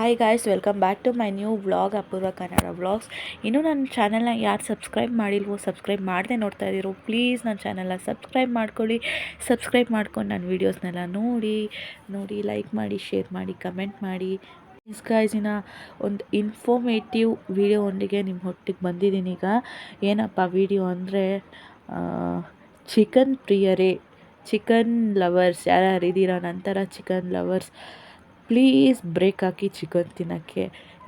Hi guys welcome back to my new vlog Apoorva Kannada vlogs ಇನ್ನೂ ನನ್ನ ಚಾನಲ್ನ ಯಾರು ಸಬ್ಸ್ಕ್ರೈಬ್ ಮಾಡಿಲ್ವೋ ಸಬ್ಸ್ಕ್ರೈಬ್ ಮಾಡದೆ ನೋಡ್ತಾ ಇದ್ದೀರೋ ಪ್ಲೀಸ್ ನನ್ನ ಚಾನಲ್ನ ಸಬ್ಸ್ಕ್ರೈಬ್ ಮಾಡ್ಕೊಳ್ಳಿ. ಸಬ್ಸ್ಕ್ರೈಬ್ ಮಾಡ್ಕೊಂಡು ನನ್ನ ವೀಡಿಯೋಸ್ನೆಲ್ಲ ನೋಡಿ ನೋಡಿ ಲೈಕ್ ಮಾಡಿ ಶೇರ್ ಮಾಡಿ ಕಮೆಂಟ್ ಮಾಡಿ. ಮಿಸ್ ಗಾಯ್ಸಿನ ಒಂದು ಇನ್ಫಾರ್ಮೇಟಿವ್ ವಿಡಿಯೋ ಒಂದಿಗೆ ನಿಮ್ಮ ಹೊಟ್ಟಿಗೆ ಬಂದಿದ್ದೀನಿ ಈಗ. ಏನಪ್ಪ ವಿಡಿಯೋ ಅಂದರೆ ಚಿಕನ್ ಪ್ರಿಯರೇ ಚಿಕನ್ ಲವರ್ಸ್ ಯಾರ್ಯಾರು ಇದ್ದೀರಾ ನಂತರ ಚಿಕನ್ ಲವರ್ಸ್ ಪ್ಲೀಸ್ ಬ್ರೇಕ್ ಹಾಕಿ ಚಿಕನ್ ತಿನ್ನೋಕ್ಕೆ.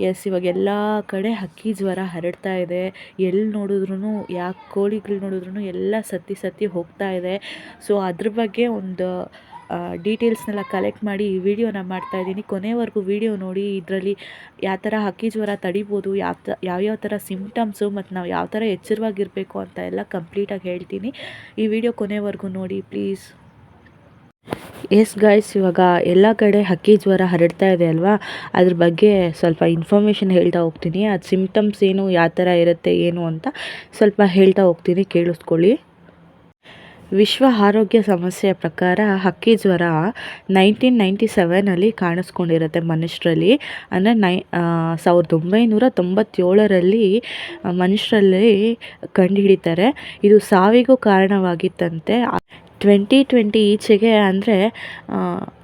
ಎಸ್ ಇವಾಗ ಎಲ್ಲ ಕಡೆ ಹಕ್ಕಿ ಜ್ವರ ಹರಡ್ತಾ ಇದೆ. ಎಲ್ಲಿ ನೋಡಿದ್ರೂ ಯಾಕೆ ಕೋಳಿಗಳು ನೋಡಿದ್ರೂ ಎಲ್ಲ ಸತ್ತಿ ಸತ್ತಿ ಹೋಗ್ತಾ ಇದೆ. ಸೊ ಅದ್ರ ಬಗ್ಗೆ ಒಂದು ಡೀಟೇಲ್ಸ್ನೆಲ್ಲ ಕಲೆಕ್ಟ್ ಮಾಡಿ ಈ ವಿಡಿಯೋನ ಮಾಡ್ತಾಯಿದ್ದೀನಿ ಕೊನೆವರೆಗೂ ವಿಡಿಯೋ ನೋಡಿ, ಇದರಲ್ಲಿ ಯಾವ ಥರ ಹಕ್ಕಿ ಜ್ವರ ತಡಿಬೋದು, ಯಾವ ತ, ಯಾವ್ಯಾವ ಥರ ಸಿಮ್ಟಮ್ಸು ಮತ್ತು ನಾವು ಯಾವ ಥರ ಎಚ್ಚರವಾಗಿರಬೇಕು ಅಂತ ಎಲ್ಲ ಕಂಪ್ಲೀಟಾಗಿ ಹೇಳ್ತೀನಿ. ಈ ವಿಡಿಯೋ ಕೊನೆವರೆಗೂ ನೋಡಿ ಪ್ಲೀಸ್ ಎಸ್ ಗಾಯ್ಸ್ ಇವಾಗ ಎಲ್ಲ ಕಡೆ ಹಕ್ಕಿ ಜ್ವರ ಹರಡ್ತಾ ಇದೆ ಅಲ್ವಾ? ಅದ್ರ ಬಗ್ಗೆ ಸ್ವಲ್ಪ ಇನ್ಫಾರ್ಮೇಷನ್ ಹೇಳ್ತಾ ಹೋಗ್ತೀನಿ. ಅದು ಸಿಮ್ಟಮ್ಸ್ ಏನು, ಯಾವ ಥರ ಇರುತ್ತೆ, ಏನು ಅಂತ ಸ್ವಲ್ಪ ಹೇಳ್ತಾ ಹೋಗ್ತೀನಿ, ಕೇಳಿಸ್ಕೊಳ್ಳಿ. ವಿಶ್ವ ಆರೋಗ್ಯ ಸಮಸ್ಯೆಯ ಪ್ರಕಾರ ಹಕ್ಕಿ ಜ್ವರ ನೈನ್ಟೀನ್ ನೈಂಟಿ ಸೆವೆನಲ್ಲಿ ಕಾಣಿಸ್ಕೊಂಡಿರುತ್ತೆ ಮನುಷ್ಯರಲ್ಲಿ. ಅಂದರೆ ನೈ ಸಾವಿರದ ಒಂಬೈನೂರ ತೊಂಬತ್ತೇಳರಲ್ಲಿ ಮನುಷ್ಯರಲ್ಲಿ ಕಂಡುಹಿಡಿತಾರೆ ಇದು ಸಾವಿಗೂ ಕಾರಣವಾಗಿತ್ತಂತೆ. ಟ್ವೆಂಟಿ ಟ್ವೆಂಟಿ ಈಚೆಗೆ ಅಂದರೆ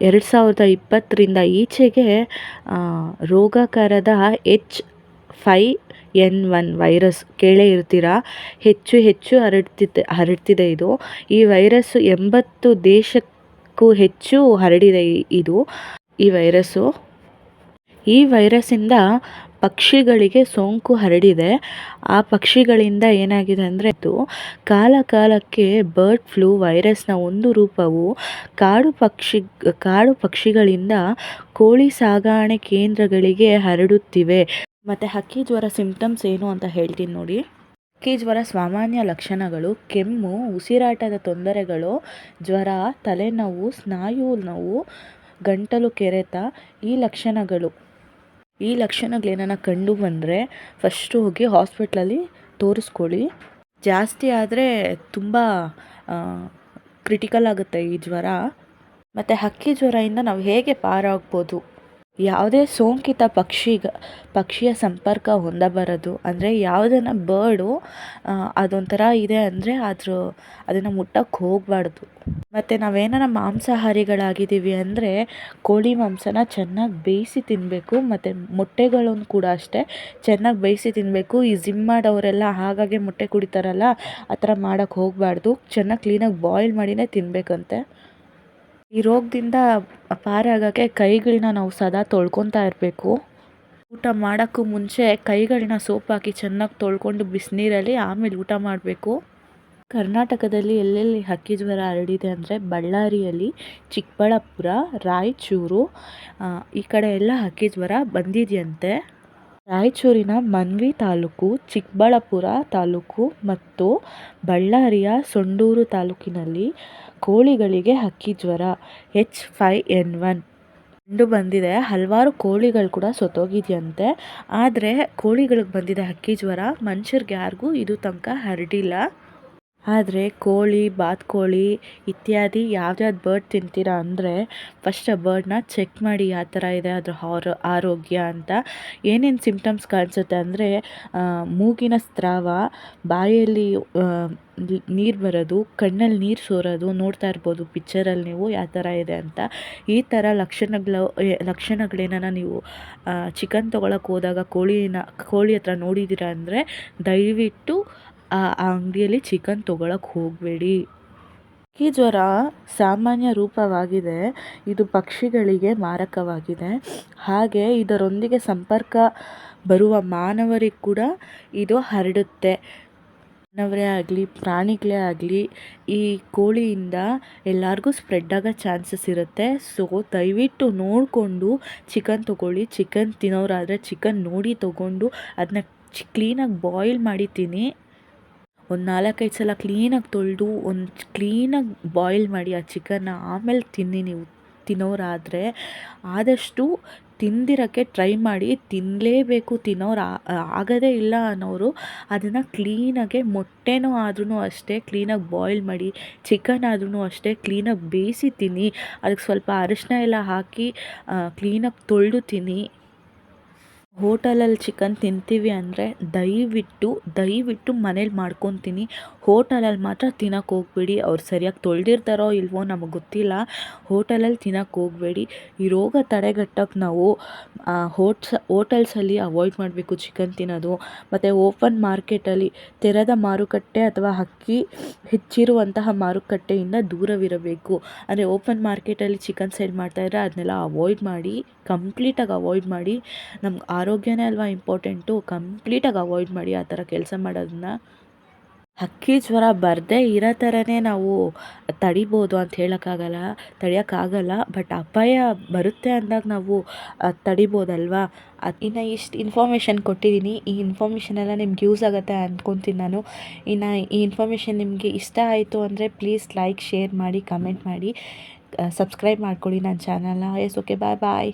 ಎರಡು ಸಾವಿರದ ಇಪ್ಪತ್ತರಿಂದ ಈಚೆಗೆ ರೋಗಕಾರದ H five N one virus ಕೇಳೇ ಇರ್ತೀರ? ಹೆಚ್ಚು ಹೆಚ್ಚು ಹರಡ್ತಿದೆ ಹರಡ್ತಿದೆ ಇದು. ಈ ವೈರಸ್ಸು ಎಂಬತ್ತು ದೇಶಕ್ಕೂ ಹೆಚ್ಚು ಹರಡಿದೆ ಇದು, ಈ ವೈರಸ್ಸು ಈ ವೈರಸ್ಸಿಂದ ಪಕ್ಷಿಗಳಿಗೆ ಸೋಂಕು ಹರಡಿದೆ. ಆ ಪಕ್ಷಿಗಳಿಂದ ಏನಾಗಿದೆ ಅಂದರೆ ಇದು ಕಾಲ ಕಾಲಕ್ಕೆ ಬರ್ಡ್ ಫ್ಲೂ ವೈರಸ್ನ ಒಂದು ರೂಪವು ಕಾಡು ಪಕ್ಷಿ, ಕಾಡು ಪಕ್ಷಿಗಳಿಂದ ಕೋಳಿ ಸಾಗಾಣೆ ಕೇಂದ್ರಗಳಿಗೆ ಹರಡುತ್ತಿವೆ. ಮತ್ತು ಹಕ್ಕಿ ಜ್ವರ ಸಿಂಪ್ಟಮ್ಸ್ ಏನು ಅಂತ ಹೇಳ್ತೀನಿ ನೋಡಿ. ಹಕ್ಕಿ ಜ್ವರ ಸಾಮಾನ್ಯ ಲಕ್ಷಣಗಳು ಕೆಮ್ಮು, ಉಸಿರಾಟದ ತೊಂದರೆಗಳು, ಜ್ವರ, ತಲೆನೋವು, ಸ್ನಾಯು ನೋವು, ಗಂಟಲು ಕೆರೆತ ಈ ಲಕ್ಷಣಗಳು. ಈ ಲಕ್ಷಣಗಳೇನಾನ ಕಂಡು ಬಂದರೆ ಫಸ್ಟು ಹೋಗಿ ಹಾಸ್ಪಿಟ್ಲಲ್ಲಿ ತೋರಿಸ್ಕೊಳ್ಳಿ. ಜಾಸ್ತಿ ಆದರೆ ತುಂಬ ಕ್ರಿಟಿಕಲ್ ಆಗುತ್ತೆ ಈ ಜ್ವರ. ಮತ್ತು ಹಕ್ಕಿ ಜ್ವರದಿಂದ ನಾವು ಹೇಗೆ ಪಾರಾಗ್ಬೋದು? ಯಾವುದೇ ಸೋಂಕಿತ ಪಕ್ಷಿಗ, ಪಕ್ಷಿಯ ಸಂಪರ್ಕ ಹೊಂದಬಾರದು. ಅಂದರೆ ಯಾವುದನ್ನು ಬರ್ಡು ಅದೊಂಥರ ಇದೆ ಅಂದರೆ ಅದ್ರ, ಅದನ್ನು ಮುಟ್ಟಕ್ಕೆ ಹೋಗಬಾರ್ದು. ಮತ್ತು ನಾವೇನಾರ ಮಾಂಸಾಹಾರಿಗಳಾಗಿದ್ದೀವಿ ಅಂದರೆ ಕೋಳಿ ಮಾಂಸನ ಚೆನ್ನಾಗಿ ಬೇಯಿಸಿ ತಿನ್ನಬೇಕು ಮತ್ತು ಮೊಟ್ಟೆಗಳನ್ನು ಕೂಡ ಅಷ್ಟೇ ಚೆನ್ನಾಗಿ ಬೇಯಿಸಿ ತಿನ್ನಬೇಕು ಈ ಜಿಮ್ ಮಾಡೋರೆಲ್ಲ ಹಾಗಾಗಿ ಮೊಟ್ಟೆ ಕುಡಿತಾರಲ್ಲ, ಆ ಥರ ಮಾಡೋಕ್ಕೆ ಹೋಗಬಾರ್ದು. ಚೆನ್ನಾಗಿ ಕ್ಲೀನಾಗಿ ಬಾಯ್ಲ್ ಮಾಡಿಯೇ ತಿನ್ನಬೇಕಂತೆ ಈ ರೋಗದಿಂದ ಪಾರಾಗೋಕ್ಕೆ ಕೈಗಳನ್ನ ನಾವು ಸದಾ ತೊಳ್ಕೊತಾ ಇರಬೇಕು. ಊಟ ಮಾಡೋಕ್ಕೂ ಮುಂಚೆ ಕೈಗಳನ್ನ ಸೋಪ್ ಹಾಕಿ ಚೆನ್ನಾಗಿ ತೊಳ್ಕೊಂಡು ಬಿಸಿನೀರಲ್ಲಿ ಆಮೇಲೆ ಊಟ ಮಾಡಬೇಕು. ಕರ್ನಾಟಕದಲ್ಲಿ ಎಲ್ಲೆಲ್ಲಿ ಹಕ್ಕಿ ಜ್ವರ ಹರಡಿದೆ ಅಂದರೆ ಬಳ್ಳಾರಿಯಲ್ಲಿ, ಚಿಕ್ಕಬಳ್ಳಾಪುರ, ರಾಯಚೂರು ಈ ಕಡೆ ಎಲ್ಲ ಹಕ್ಕಿ ಜ್ವರ ಬಂದಿದೆಯಂತೆ. ರಾಯಚೂರಿನ ಮನ್ವಿ ತಾಲೂಕು, ಚಿಕ್ಕಬಳ್ಳಾಪುರ ತಾಲೂಕು ಮತ್ತು ಬಳ್ಳಾರಿಯ ಸೊಂಡೂರು ತಾಲೂಕಿನಲ್ಲಿ ಕೋಳಿಗಳಿಗೆ ಹಕ್ಕಿ ಜ್ವರ ಎಚ್ ಫೈ ಎನ್ ಒನ್ ಕಂಡು ಬಂದಿದೆ, ಹಲವಾರು ಕೋಳಿಗಳು ಕೂಡ ಸೊತ್ತೋಗಿದೆಯಂತೆ ಆದರೆ ಕೋಳಿಗಳಿಗೆ ಬಂದಿದೆ ಹಕ್ಕಿ ಜ್ವರ, ಮನುಷ್ಯರಿಗೆ ಯಾರಿಗೂ ಇದು ತನಕ ಹರಡಿಲ್ಲ. ಆದರೆ ಕೋಳಿ, ಬಾತುಕೋಳಿ ಇತ್ಯಾದಿ ಯಾವ್ದ್ಯಾವ್ದು ಬರ್ಡ್ ತಿಂತೀರ ಅಂದರೆ ಫಸ್ಟ್ ಆ ಬರ್ಡ್ನ ಚೆಕ್ ಮಾಡಿ ಯಾವ ಥರ ಇದೆ ಅದ್ರ ಆರೋಗ್ಯ ಅಂತ ಏನೇನು ಸಿಂಪ್ಟಮ್ಸ್ ಕಾಣಿಸುತ್ತೆ ಅಂದರೆ ಮೂಗಿನ ಸ್ರಾವ, ಬಾಯಲ್ಲಿ ನೀರು ಬರೋದು ಕಣ್ಣಲ್ಲಿ ನೀರು ಸೋರೋದು, ನೋಡ್ತಾ ಇರ್ಬೋದು ಪಿಕ್ಚರಲ್ಲಿ ನೀವು ಯಾವ ಥರ ಇದೆ ಅಂತ. ಈ ಥರ ಲಕ್ಷಣಗಳು ಲಕ್ಷಣಗಳೇನನ ನೀವು ಚಿಕನ್ ತೊಗೊಳಕ್ಕೆ ಹೋದಾಗ ಕೋಳಿನ, ಕೋಳಿ ಹತ್ರ ನೋಡಿದ್ದೀರಾ ಅಂದರೆ ದಯವಿಟ್ಟು ಆ ಅಂಗಡಿಯಲ್ಲಿ ಚಿಕನ್ ತೊಗೊಳಕ್ಕೆ ಹೋಗಬೇಡಿ. ಹಕ್ಕಿ ಜ್ವರ ಸಾಮಾನ್ಯ ರೂಪವಾಗಿದೆ. ಇದು ಪಕ್ಷಿಗಳಿಗೆ ಮಾರಕವಾಗಿದೆ. ಹಾಗೆ ಇದರೊಂದಿಗೆ ಸಂಪರ್ಕ ಬರುವ ಮಾನವರಿಗೆ ಕೂಡ ಇದು ಹರಡುತ್ತೆ. ಮಾನವರೇ ಆಗಲಿ, ಪ್ರಾಣಿಗಳೇ ಆಗಲಿ, ಈ ಕೋಳಿಯಿಂದ ಎಲ್ಲರಿಗೂ ಸ್ಪ್ರೆಡ್ ಆಗೋ ಚಾನ್ಸಸ್ ಇರುತ್ತೆ. ಸೊ ದಯವಿಟ್ಟು ನೋಡಿಕೊಂಡು ಚಿಕನ್ ತೊಗೊಳ್ಳಿ. ಚಿಕನ್ ತಿನ್ನೋರಾದರೆ ಚಿಕನ್ ನೋಡಿ ತೊಗೊಂಡು ಅದನ್ನ ಕ್ಲೀನಾಗಿ ಬಾಯ್ಲ್ ಮಾಡಿ ತಿನ್ನಿ. ಒಂದು ನಾಲ್ಕೈದು ಸಲ ಕ್ಲೀನಾಗಿ ತೊಳೆದು, ಒಂದು ಕ್ಲೀನಾಗಿ ಬಾಯ್ಲ್ ಮಾಡಿ ಆ ಚಿಕನ್ನ ಆಮೇಲೆ ತಿನ್ನಿ ನೀವು. ತಿನ್ನೋರಾದರೆ ಆದಷ್ಟು ತಿಂದಿರೋಕ್ಕೆ ಟ್ರೈ ಮಾಡಿ ತಿನ್ನಲೇಬೇಕು ತಿನ್ನೋರು ಆಗದೇ ಇಲ್ಲ ಅನ್ನೋರು ಅದನ್ನು ಕ್ಲೀನಾಗೆ ಮೊಟ್ಟೆನೂ ಆದ್ರೂ ಅಷ್ಟೇ ಕ್ಲೀನಾಗಿ ಬಾಯ್ಲ್ ಮಾಡಿ ಚಿಕನ್ ಆದ್ರೂ ಅಷ್ಟೇ ಕ್ಲೀನಾಗಿ ಬೇಯಿಸಿ ತಿನ್ನಿ. ಅದಕ್ಕೆ ಸ್ವಲ್ಪ ಅರಿಶಿನ ಎಲ್ಲ ಹಾಕಿ ಕ್ಲೀನಾಗಿ ತೊಳೆದು ತಿನ್ನಿ. ಹೋಟಲಲ್ಲಿ ಚಿಕನ್ ತಿಂತೀವಿ ಅಂದರೆ ದಯವಿಟ್ಟು ದಯವಿಟ್ಟು ಮನೇಲಿ ಮಾಡ್ಕೊತೀನಿ. ಹೋಟಲಲ್ಲಿ ಮಾತ್ರ ತಿನ್ನಕ್ಕೆ ಹೋಗ್ಬೇಡಿ. ಅವ್ರು ಸರಿಯಾಗಿ ತೊಳೆದಿರ್ತಾರೋ ಇಲ್ವೋ ನಮಗೆ ಗೊತ್ತಿಲ್ಲ. ಹೋಟಲಲ್ಲಿ ತಿನ್ನಕ್ಕೆ ಹೋಗಬೇಡಿ. ಈ ರೋಗ ತಡೆಗಟ್ಟಕ್ಕೆ ನಾವು ಹೋಟ್ಸ್ ಹೋಟೆಲ್ಸಲ್ಲಿ ಅವಾಯ್ಡ್ ಮಾಡಬೇಕು ಚಿಕನ್ ತಿನ್ನೋದು. ಮತ್ತು ಓಪನ್ ಮಾರ್ಕೆಟಲ್ಲಿ ತೆರೆದ ಮಾರುಕಟ್ಟೆ ಅಥವಾ ಹಕ್ಕಿ ಹೆಚ್ಚಿರುವಂತಹ ಮಾರುಕಟ್ಟೆಯಿಂದ ದೂರವಿರಬೇಕು. ಅಂದರೆ ಓಪನ್ ಮಾರ್ಕೆಟಲ್ಲಿ ಚಿಕನ್ ಸೇಲ್ ಮಾಡ್ತಾಯಿದ್ರೆ ಅದನ್ನೆಲ್ಲ ಅವಾಯ್ಡ್ ಮಾಡಿ ಕಂಪ್ಲೀಟಾಗಿ ಅವಾಯ್ಡ್ ಮಾಡಿ, ನಮ್ಗೆ ಆರೋಗ್ಯನೇ ಅಲ್ವಾ ಇಂಪಾರ್ಟೆಂಟು ಕಂಪ್ಲೀಟಾಗಿ ಅವಾಯ್ಡ್ ಮಾಡಿ ಆ ಥರ ಕೆಲಸ ಮಾಡೋದನ್ನ ಹಕ್ಕಿ ಜ್ವರ ಬರದೇ ಇರೋ ಥರನೇ ನಾವು ತಡಿಬೋದು ಅಂತ ಹೇಳೋಕ್ಕಾಗಲ್ಲ, ತಡೆಯೋಕ್ಕಾಗಲ್ಲ, ಬಟ್ ಅಪಾಯ ಬರುತ್ತೆ ಅಂದಾಗ ನಾವು ತಡಿಬೋದಲ್ವಾ? ಅದು ಇನ್ನು ಇಷ್ಟು ಇನ್ಫಾರ್ಮೇಷನ್ ಕೊಟ್ಟಿದ್ದೀನಿ ಈ ಇನ್ಫಾರ್ಮೇಷನ್ ಎಲ್ಲ ನಿಮ್ಗೆ ಯೂಸ್ ಆಗುತ್ತೆ ಅಂದ್ಕೊತೀನಿ ನಾನು. ಇನ್ನು ಈ ಇನ್ಫಾರ್ಮೇಷನ್ ನಿಮಗೆ ಇಷ್ಟ ಆಯಿತು ಅಂದರೆ ಪ್ಲೀಸ್ ಲೈಕ್ ಶೇರ್ ಮಾಡಿ ಕಮೆಂಟ್ ಮಾಡಿ ಸಬ್ಸ್ಕ್ರೈಬ್ ಮಾಡ್ಕೊಳ್ಳಿ ನನ್ನ ಚಾನಲ್ನ ಎಸ್ ಓಕೆ ಬಾಯ್ ಬಾಯ್